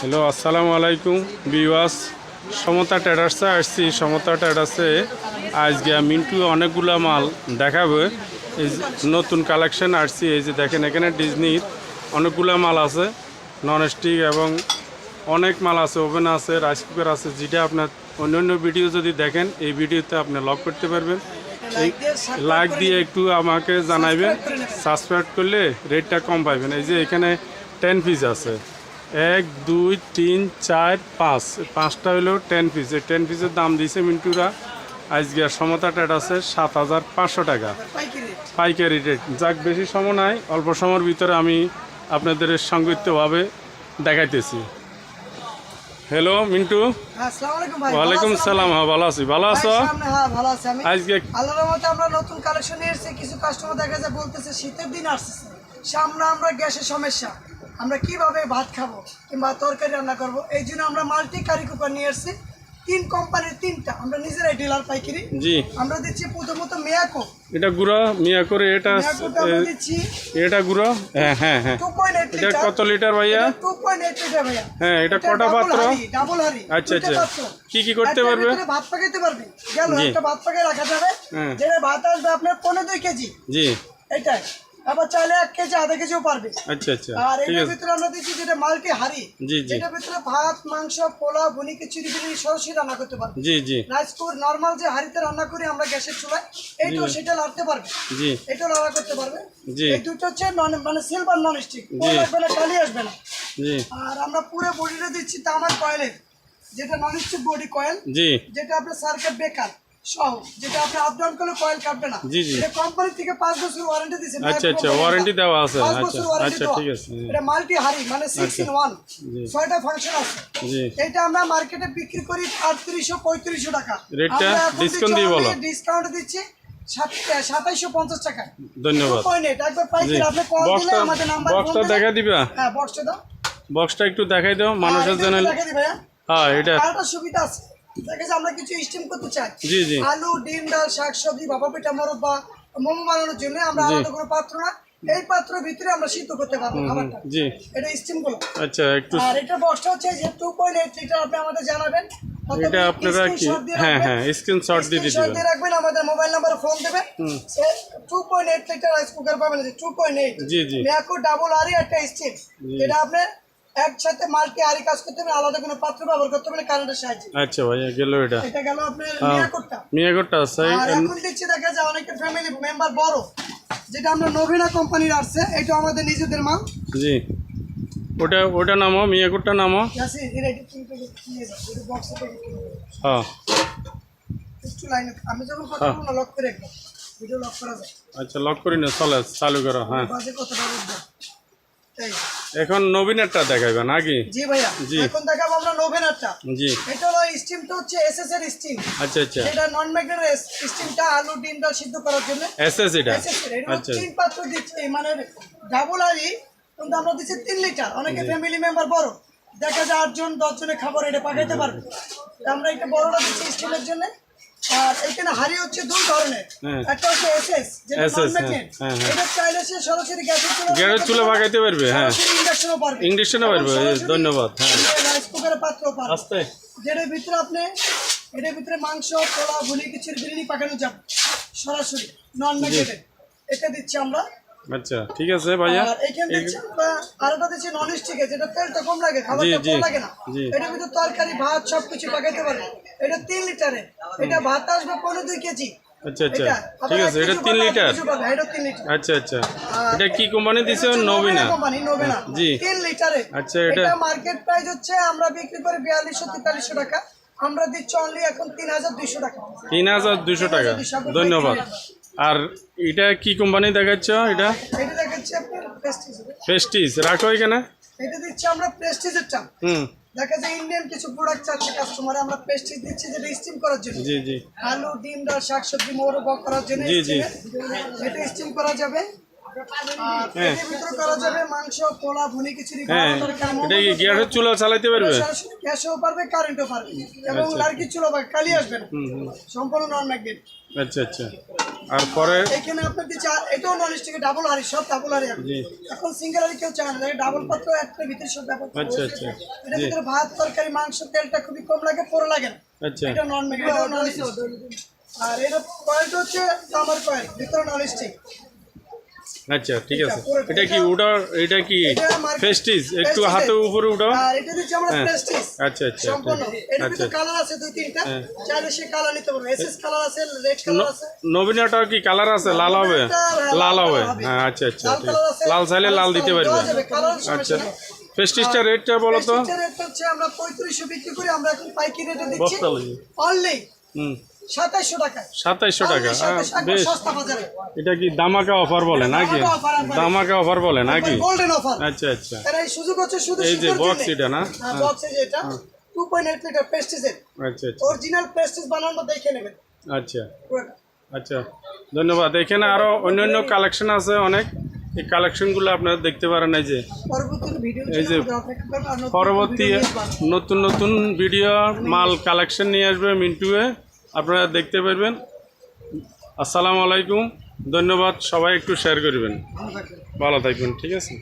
Hello, আসসালামু আলাইকুম বিওয়াস সমতা ট্রেডার্সে আসছি। সমতা ট্রেডার্সে আজকে মিন্টু অনেকগুলা মাল দেখাবে। এই নতুন কালেকশন আসছি। এই যে দেখেন, এখানে ডিজনির অনেকগুলা মাল আছে। নন স্টিক এবং অনেক মাল আছে। ওভেন আছে, রাইস কুকার আছে, যেটা আপনার অন্য অন্য ভিডিও যদি দেখেন, এই ভিডিওতে আপনি লক করতে পারবেন। এই লাইক দিয়ে একটু আমাকে জানাইবেন। সাবস্ক্রাইব করলে রেটটা কম পাইবেন। এই যে এখানে টেন পিস আছে। এক দুই তিন চার পাঁচ। পাঁচটা হলো টেন পিস এই টেন পিসের দাম দিয়েছে মিন্টুরা আজকে সমতা টেট আছে সাত হাজার পাঁচশো টাকা। পাইকারি রেট যাক বেশি সময় নাই অল্প সময়ের ভিতরে আমি আপনাদের সংক্ষিপ্তভাবে দেখাইতেছি। হ্যালো মিন্টু? ওয়ালাইকুম সালাম হ্যাঁ ভালো আছি। ভালো আছো? আমি। আজকে আল্লাহর আমরা নতুন কালেকশন এসেছি কিছু কাস্টমার দেখা যায় বলতেছে শীতের দিন আসছে। সামনে আমরা গ্যাসের সমস্যা। আমরা কীভাবে ভাত খাব কিংবা তরকারি রান্না করব এই জন্য আমরা মাল্টি কারি কুকার নিয়ে এসেছি। তিন কোম্পানির তিনটা আমরা নিজেরাই ডিলার পাইকারি। জি। আমরা দিচ্ছি প্রথমত মেয়াকো। এটা গুঁড়ো মিয়া করে এটা দিচ্ছি। এটা গুঁড়ো? হ্যাঁ হ্যাঁ হ্যাঁ। এটা কত লিটার ভাইয়া? টু পয়েন্ট এইট লিটার ভাইয়া। হ্যাঁ এটা কটা পাত্র? ডাবল হারি আচ্ছা, আচ্ছা। কি কি করতে পারবে? ভাত পাকাইতে পারবে। গেল। একটা ভাত পাকাই রাখা যাবে। হ্যাঁ। যেটা ভাত আসবে আপনার পনেরো দুই কেজি। জি। এটাই। আবার চাইলে এক কেজি আধা কেজিও পারবে। আচ্ছা আচ্ছা। আর এটার ভিতরে আমরা দিচ্ছি যেটা মাল্টি হাড়ি জি, ভিতরে ভাত মাংস পোলা বুনি খিচুড়ি বিড়ি সরাসরি রান্না করতে পারবে। জি জি। রাইস কুকার নর্মাল যে হাড়িতে রান্না করি আমরা গ্যাসের চুলায় এইটাও সেটা লাড়তে পারবে। জি। এটাও রান্না করতে পারবে। জি। এই দুটো হচ্ছে non- মানে সিলভার নন স্টিক জি। লাগবে না টালি আসবে না। জি। আর আমরা পুরো বডিটা দিচ্ছি তামার কয়েলের যেটা নন স্টিক বডি কয়েল জি। যেটা আপনার সার্কিট বেকার। সহ যেটা আপনি আপ ডাউন করলে কয়েল কাটবে না। জি, জি। কোম্পানি থেকে পাঁচ বছর ওয়ারেন্টি দিচ্ছে আচ্ছা, আচ্ছা, warranty দেওয়া আছে। আচ্ছা, আচ্ছা, ঠিক আছে, হ্যাঁ। এটা মাল্টি হারি মানে সিক্স ইন ওয়ান ছয়টা ফাংশন আছে। জি। এটা আমরা মার্কেটে বিক্রি করি আটত্রিশশো পঁয়ত্রিশশো টাকা। রেটটা discount দিয়ে বলো। ডিসকাউন্ট দিচ্ছি সাতাইশশো পঞ্চাশ টাকা ধন্যবাদ। বক্সটা দেখা দিবা? হ্যাঁ বক্সটা দাও। বক্সটা একটু দেখাই দাও মানুষের জন্য হ্যাঁ। হ্যাঁ এটা সুবিধা আছে। দেখা আমরা কিছু স্টিম করতে চাই। জি জি। আলু ডিম ডাল শাক সবজি বাবা পিঠা মরব বা মোমো বানানোর জন্য আমরা আলাদা কোনো পাত্র না। এই পাত্রের ভিতরে আমরা সিদ্ধ করতে পারব খাবারটা। জি। এটা স্টিমগুলো। আচ্ছা একটু আর এটা বক্সটা হচ্ছে যে টু পয়েন্ট এইট লিটার আপনি আমাদের জানাবেন। এটা আপনারা কি? হ্যাঁ। হ্যাঁ স্ক্রিনশট দিয়ে দিবেন। দিয়ে রাখবেন আমাদের মোবাইল নাম্বারে ফোন দেবেন। Two point eight litre rice cooker পাবেন টু পয়েন্ট এইট জি জি। ম্যাকো ডাবল আরি একটা স্টিম এটা আপনি একসাথে মাল্টি আরি কাজ করতে হবে আলাদা কোনো পাত্র ব্যবহার করতে হবে কারেন্টের সাহায্যে। আচ্ছা ভাইয়া গেল এটা। এটা গেল আপনার। মিয়াকোটটা। আছে এখন দেখছি দেখা যায় ফ্যামিলি মেম্বার বড় যেটা আমরা নভিনা কোম্পানির আসছে এটা আমাদের নিজেদের মাল। জি। ওটা ওটা নামো মিয়াগরটা নামো। আছে এটা একটু কিনতে নিয়ে এটা বক্সে থেকে হ্যাঁ। আমি যখন কথা হ্যাঁ। বলব লক করে রাখব। ভিডিও লক করা যায়। আচ্ছা লক করি না চলে চালু করো হ্যাঁ। বাজে কথাটা এখন নবীনেরটা দেখাইবে নাকি? জি ভাইয়া জি। এখন দেখাবো আমরা নোভেনারটা জি। এটা হলো স্টিমটা হচ্ছে এসএস এর স্টিম আচ্ছা আচ্ছা। যেটা নন ম্যাগনেট স্টিমটা আলু ডিম ডাল সিদ্ধ করার জন্য। এস এস এটা? এটা আচ্ছা। তিন পাত্র দিচ্ছে মানে ডাবল আরি কিন্তু আমরা দিচ্ছি তিন লিটার। অনেকে ফ্যামিলি মেম্বার বড়। দেখা যায় আটজন দশ জনের খাবার এটা পাঠাইতে পারবে। তা আমরা একটা বড়টা দিচ্ছি স্টিলের জন্য। আর এখানে হাড়ি হচ্ছে দুই ধরনের। হ্যাঁ। একটা হচ্ছে এসএস যেটা নন ম্যাগনেট হ্যাঁ, হ্যাঁ। এটা চাইলে সে সরাসরি গ্যাসের চুলা গ্যারেজ চুলে ভাগাইতে পারবে হ্যাঁ। ইন্ডাকশনও পারবে। ইংলিশে পারবে ধন্যবাদ হ্যাঁ। রাইস কুকারের পাত্র পারবে। আস্তে। যেটার ভিতরে আপনি এটার ভিতরে মাংস পোলা ভুলি কিছু বিরিয়ানি পাকানো যাবে। সরাসরি নন ম্যাগনেটেড এটা দিচ্ছি আমরা। আচ্ছা ঠিক আছে ভাইয়া। আমরা আরেকটা দিচ্ছি নন স্টিকে যেটা তেলটা কম লাগে খাবারটা কম লাগে না। এটার ভিতরে তরকারি ভাত সব কিছু পাকাইতে পারবে। এটা তিন লিটারে। এটা ভাত আসবে পনেরো দুই কেজি। আচ্ছা আচ্ছা। ঠিক আছে এটা তিন লিটার। এটা আচ্ছা আচ্ছা। এটা কি কোম্পানি দিছে? নবীনা কোম্পানি নোবেনা জি। তিন লিটারে। আচ্ছা, এটা- এটা মার্কেট প্রাইস হচ্ছে আমরা বিক্রি করি বিয়াল্লিশশো তেতাল্লিশশো টাকা। আমরা দিচ্ছি অনলি এখন তিন হাজার দুইশো টাকা। তিন হাজার দুশো টাকা। ধন্যবাদ। আর এটা কি কোম্পানি দেখাচ্ছ এটা? এটা দেখাচ্ছি আপনার প্রেস্টিজ রাখো এখানে। এটা দিচ্ছি আমরা প্রেস্টিজের চাপ হুম। দেখা যায় ইন্ডিয়ান কিছু প্রোডাক্ট চাচ্ছে কাস্টমার আমরা দিচ্ছি যেটা স্টিম করার জন্য। জি জি। আলু ডিম ডাল শাকসবজি মোরগ করার জন্য জি, জি। এটা স্টিম করা যাবে। আর এর ভিতরে করা যাবে মাংস পোলা ভুনি খিচুড়ি হ্যাঁ। চুলা চালাইতে পারবে? গ্যাসও পারবে কারেন্টও পারবে। এবং লার্কি চুলো বা কালি আসবে না। সম্পূর্ণ নন ম্যাগনেট আচ্ছা আচ্ছা। আর পরে এখানে আপনার যে আর এটাও নন স্টিকে ডাবল হাড়ি সব ডাবল হাড়ি এখন সিঙ্গেল হাড়ি কেউ চায় না ডাবল পাত্র একটা ভিতরে সব ব্যাপার আচ্ছা আচ্ছা। এটার ভিতরে ভাত তরকারি মাংস তেলটা খুবই কম লাগে পরে লাগে না। আচ্ছা। এটা নন ম্যাগনেট নন আর এটা পয়েন্ট হচ্ছে তামার পয়েন্ট ভিতরে নন স্টিক আচ্ছা ঠিক আছে। এটা কি ওটা এটা কি ফেস্টিজ একটু হাতে উপরে উঠাও। আর এটা দিচ্ছে আমরা হ্যাঁ। আচ্ছা আচ্ছা সম্পূর্ণ। এর আচ্ছা। কালার আছে দুই তিনটা। হ্যাঁ। চাইলে সে কালার নিতে পারবে। এসএস কালার আছে রেড কালার আছে। নবীনাটা কি কালার আছে? লাল হবে? হ্যাঁ, লাল হবে। হ্যাঁ আচ্ছা আচ্ছা লাল ঠিক লাল চাইলে লাল দিতে পারবে। আচ্ছা। ফেস্টিজটা রেটটা বলো তো। রেটটা হচ্ছে আমরা পঁয়ত্রিশশো বিক্রি করি। আমরা এখন পাইকারি রেটে দিচ্ছি। অনলি হুম। সাতাইশশো টাকা। Only আহ, 27 বেশ। এটা কি দামাকা অফার বলে নাকি? দামাকা অফার বলে। নাকি? গোল্ডেন অফার আচ্ছা আচ্ছা। এই সুযোগ হচ্ছে শুধু এই যে জন্যে। এটা না? হ্যাঁ বক্স এটা। টু পয়েন্ট এইট লিটার প্রেস্টিজের আচ্ছা আচ্ছা। অরিজিনাল প্রেস্টিজ বানানো দেখে নেবেন। আচ্ছা। আচ্ছা। ধন্যবাদ। এখানে আরও অন্যান্য কালেকশন আছে অনেক। এই কালেকশনগুলো আপনারা দেখতে পারেন এই যে। এই যে পরবর্তী নতুন নতুন ভিডিও মাল কালেকশন নিয়ে আসবে মিন্টুয়ে আপনারা দেখতে পারবেন। আসসালামু আলাইকুম। ধন্যবাদ। সবাই একটু শেয়ার করবেন। ভালো থাকবেন ঠিক আছে?